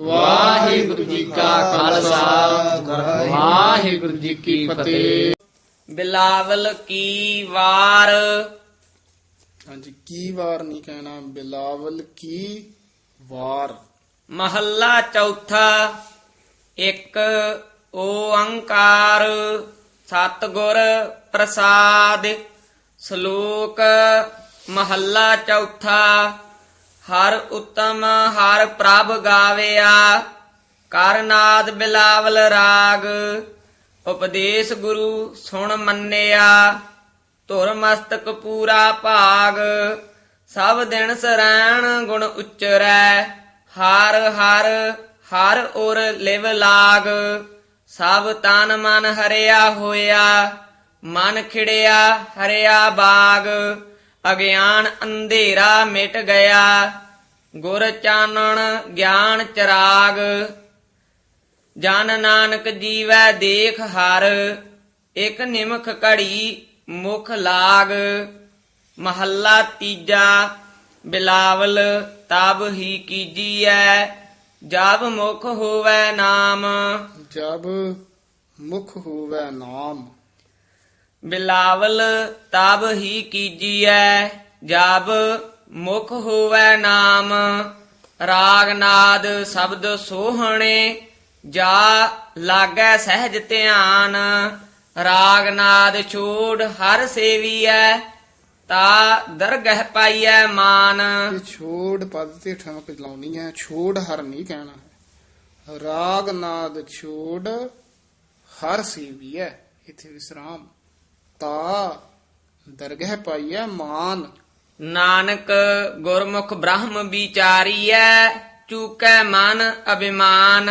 ਵਾਹਿਗੁਰੂ ਜੀ ਕਾ ਖਾਲਸਾ। ਵਾਹਿਗੁਰੂ ਜੀ ਕੀ ਫਤਿਹ। ਬਿਲਾਵਲ ਕੀ ਵਾਰ? ਹਾਂਜੀ ਕੀ ਵਾਰ ਨਹੀਂ ਕਹਿਣਾ। ਬਿਲਾਵਲ ਕੀ ਵਾਰ? ਮਹੱਲਾ ਚੌਥਾ ਇੱਕ ਓੰਕਾਰ ਸਤਿਗੁਰ ਪ੍ਰਸਾਦ ਸ਼ਲੋਕ ਮਹੱਲਾ ਚੌਥਾ ਹਰ ਉਤਮ, ਹਰ ਪ੍ਰਭ ਗਾਵਿਆ ਕਰਨਾਦ ਬਿਲਾਵਲ ਰਾਗ। ਉਪਦੇਸ਼ ਗੁਰੂ ਸੁਣ ਮੰਨਿਆ, ਧੁਰ ਮਸਤਕ ਪੂਰਾ ਭਾਗ। ਸਭ ਦਿਨ ਸਰੈਣ ਗੁਣ ਉਚਰੈ, ਹਰ ਹਰ ਹਰ ਔਰ ਲਿਵ ਲਾਗ। ਸਭ ਤਨ ਮਨ ਹਰਿਆ ਹੋਇਆ, ਮਨ ਖਿੜਿਆ ਹਰਿਆ ਬਾਗ। ਅਗਿਆਨ ਅੰਧੇਰਾ ਮਿਟ ਗਿਆ। ਗੁਰ ਚਾਨਣ ਗਿਆਨ ਚਰਾਗ। ਜਨ ਨਾਨਕ ਜੀਵੈ ਦੇਖ ਹਰ। ਇਕ ਨਿਮਖ ਘੜੀ ਮੁਖ ਲਾਗ। ਮਹੱਲਾ ਤੀਜਾ, ਬਿਲਾਵਲ ਤਬ ਹੀ ਕੀਜੀਐ, ਜਬ ਮੁਖ ਹੋਵੈ ਨਾਮ। ਜਬ ਮੁਖ ਹੋਵੇ ਨਾਮ। ਬਿਲਾਵਲ ਤਬ ਹੀ ਕੀਜੀਐ, ਜਬ ਮੁਖ ਹੋਵੈ ਨਾਮ। ਰਾਗ ਨਾਦ ਸ਼ਬਦ ਸੋਹਣੇ, ਜਾ ਲਾਗੈ ਸਹਿਜ ਧਿਆਨ। ਰਾਗ ਨਾਦ ਛੋੜ ਹਰ ਸੇਵੀਐ, ਤਾ ਦਰਗਹਿ ਪਾਈਐ ਮਾਨ। ਇਹ ਛੋੜ ਪਦ ਤੇ ਠਮਕ ਲਾਉਣੀ ਹੈ, ਛੋੜ ਹਰ ਨਹੀਂ ਕਹਿਣਾ ਹੈ। ਰਾਗ ਨਾਦ ਛੋੜ ਹਰ ਸੇਵੀ ਹੈ ਇਥੇ ਵਿਸਰਾਮ। ਤਾ ਦਰਗਹਿ ਪਾਈਐ ਮਾਨ। ਨਾਨਕ ਗੁਰਮੁਖ ਬ੍ਰਹਮ ਵਿਚਾਰੀਐ, ਚੂਕੈ ਮਨ ਅਭਿਮਾਨ।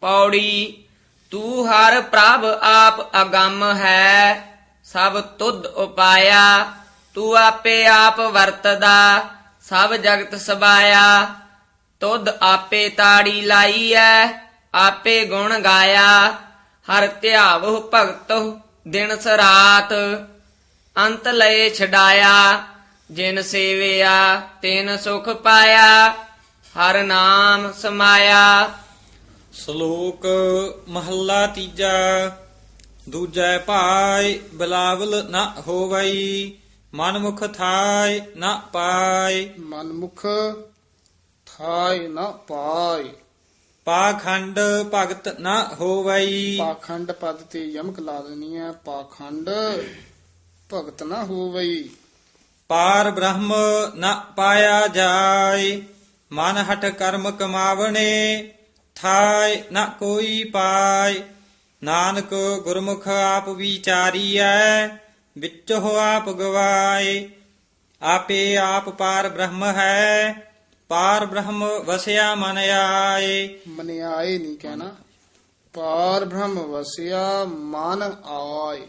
ਪੌੜੀ, ਤੂੰ ਹਰ ਪ੍ਰਭ ਆਪ ਅਗੰਮ ਹੈ, ਸਭ ਤੁਧ ਉਪਾਇਆ। ਤੂੰ ਆਪੇ ਆਪ ਵਰਤਦਾ, ਸਭ ਜਗਤ ਸਬਾਇਆ। ਤੁਧ ਆਪੇ ਤਾੜੀ ਲਾਈਐ, ਆਪੇ ਗੁਣ ਗਾਇਆ। ਹਰ ਧਿਆਵਹੁ ਭਗਤਹੁ ਦਿਨ ਸਰਾਤ ਅੰਤ ਲਏ ਛਡਾਇਆ ਜਿਨ ਸੇਵਿਆ ਤਿਨ ਸੁਖ ਪਾਇਆ ਹਰ ਨਾਮ ਸਮਾਇਆ। ਸ਼ਲੋਕ ਮਹੱਲਾ ਤੀਜਾ ਦੂਜੈ ਭਾਇ ਬਿਲਾਵਲ ਨ ਹੋਵਈ ਮਨਮੁਖ ਥਾਇ ਨ ਪਾਇ ਮਨਮੁਖ ਥਾਇ ਨਾ ਪਾਇ ਪਾਖੰਡ ਭਗਤ ਨ ਹੋਵਈ। ਪਾਖੰਡ ਪਦ ਤੇ ਯਮਕ ਲਾ ਦੇਣੀ ਹੈ ਪਾਖੰਡ ਭਗਤ ਨਾ ਹੋਵਈ। ਪਾਰ ਬ੍ਰਹਮ ਨ ਪਾਇਆ ਜਾਏ ਮਨ ਹਟ ਕਰਮ ਕਮਾਵਣੇ ਥਾਇ ਨ ਕੋਈ ਪਾਇ ਨਾਨਕ ਗੁਰਮੁਖ ਆਪ ਵਿਚਾਰੀਐ ਵਿੱਚ ਹੋ ਆਪ ਗਵਾਏ। ਆਪੇ ਆਪ ਪਾਰ ਬ੍ਰਹਮ ਹੈ ਪਾਰ ਬ੍ਰਹਮ ਵਸਿਆ ਮਨ ਆਏ ਮਨਿਆਏ ਨਹੀਂ ਕਹਿਣਾ ਪਾਰ ਬ੍ਰਹਮ ਵਸਿਆ ਮਨ ਆਏ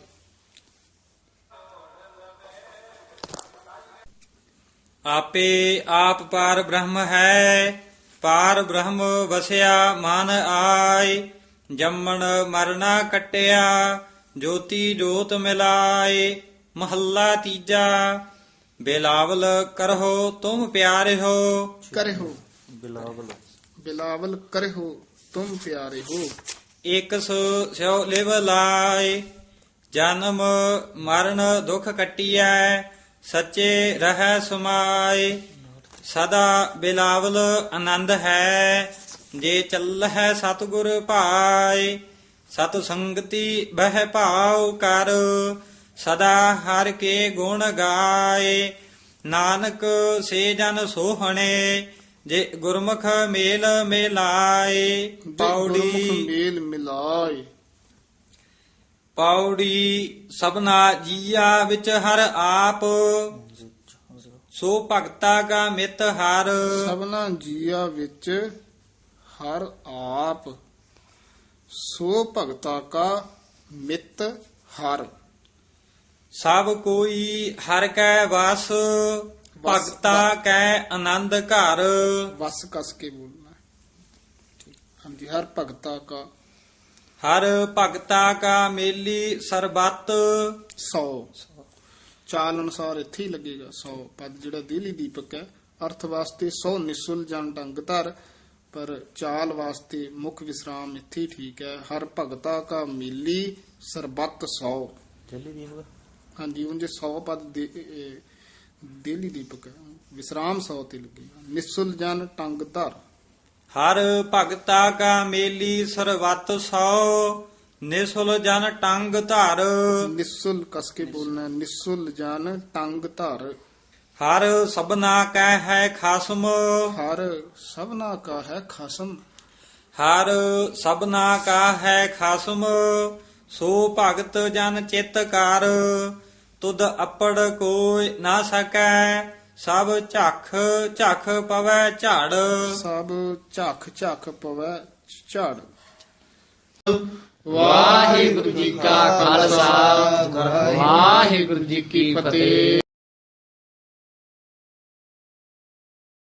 ਆਪੇ ਆਪ ਪਾਰ ਬ੍ਰਹਮ ਹੈ ਪਾਰ ਬ੍ਰਹਮ ਵਸਿਆ ਮਨ ਆਏ ਜੰਮਣ ਮਰਨਾ ਕਟਿਆ ਜੋਤੀ ਜੋਤ ਮਿਲਾਏ ਮਹੱਲਾ ਤੀਜਾ ਬੇਲਾਵਲ ਕਰਹੁ ਤੁਮ ਪਿਆਰੇ ਹੋ ਕਰਿਓ ਬਿਲਾਵਲ ਕਰਿਓ ਤੁਮ ਪਿਆਰੇ ਹੋ ਇਕ ਸੋ ਸਿਉ ਲਿਵ ਲਾਏ ਜਨਮ ਮਰਨ ਦੁਖ ਕਟਿਐ ਸੱਚੇ ਰਹਿ ਸਮਾਏ। ਸਦਾ ਬਿਲਾਵਲ ਆਨੰਦ ਹੈ ਜੇ ਚੱਲਹਿ ਸਤਿਗੁਰ ਭਾਏ ਸਤ ਸੰਗਤੀ ਬਹਿ ਭਾਉ ਕਰ। ਸਦਾ ਹਰ ਕੇ ਗੁਣ ਗਾਏ। ਨਾਨਕ ਸੇ ਜਨ ਸੋਹਣੇ ਜੇ ਗੁਰਮੁਖ ਮੇਲ ਮਿਲਾਏ। ਪੌੜੀ ਮੇਲ ਮਿਲਾਏ। ਪੌੜੀ ਸਭਨਾ ਜੀਆ ਵਿੱਚ ਹਰ ਆਪ। ਸੋ ਭਗਤਾ ਕਾ ਮਿਤ ਹਰ। ਸਭਨਾ ਜੀਆ ਵਿੱਚ ਹਰ ਆਪ। ਸੋ ਭਗਤਾ ਕਾ ਮਿਤ ਹਰ। ਸਭ ਕੋਈ ਹਰ ਕੈ ਵਸ ਭਗਤਾ ਕੈ ਆਨੰਦ ਘਰ। ਵਸ ਕਸ ਕੇ ਬੋਲਣਾ। ਹਾਂਜੀ ਹਰ ਭਗਤਾ ਕਾ। ਹਰ ਭਗਤਾ ਕਾ ਮੇਲੀ ਸਰਬੱਤ। 100 ਚਾਲ ਅਨੁਸਾਰ ਇੱਥੇ ਹੀ ਲੱਗੇਗਾ 100 ਪਦ ਜਿਹੜਾ ਦਿੱਲੀ ਦੀਪਕ ਹੈ ਅਰਥ ਵਾਸਤੇ 100 ਨਿਸੁਲ ਜਨ ਢੰਗ ਧਰ ਪਰ ਚਾਲ ਵਾਸਤੇ ਮੁੱਖ ਵਿਸਰਾਮ ਇੱਥੇ ਠੀਕ ਹੈ। ਹਰ ਭਗਤਾ ਕਾ ਮੀਲੀ ਸਰਬੱਤ ਸੌ। ਹਾਂਜੀ ਉਂਝ 100 ਪਦ ਦੇ ਦੇਲੀ ਦੀਪਕ ਵਿਸਰਾਮ ਸੌ ਤੇ ਲੱਗੇ। ਨਿਸੁਲ ਜਨ ਟੰਗ ਧਰ। ਹਰ ਭਗਤਾ ਕਾ ਮੇਲੀ ਸਰਵਤ ਸੋ ਨਿਸੁਲ ਜਨ ਟੰਗ ਧਰ। ਨਿਸੁਲ ਕਸ ਕੇ ਬੋਲਣਾ ਨਿਸੁਲ ਜਨ ਟੰਗ ਧਰ। ਹਰ ਸਬਨਾ ਕੈ ਹੈ ਖਸਮ। ਹਰ ਸਭਨਾ ਕਾ ਹੈ ਖਸਮ। ਹਰ ਸਬਨਾ ਕਾ ਹੈ ਖਸਮ। ਸੋ ਭਗਤ ਜਨ ਚਿਤ ਕਰ ਤੁਧ ਅਪੜ ਕੋਈ ਨਾ ਸਕੈ ਸਭ ਝਖ ਝਖ ਪਵੈ ਝੜ। ਸਭ ਝੱਖ ਝੱਖ ਪਵੈ ਝੜ। ਵਾਹਿਗੁਰੂ ਜੀ ਕਾ ਖਾਲਸਾ ਵਾਹਿਗੁਰੂ ਜੀ ਕੀ ਫਤਿਹ।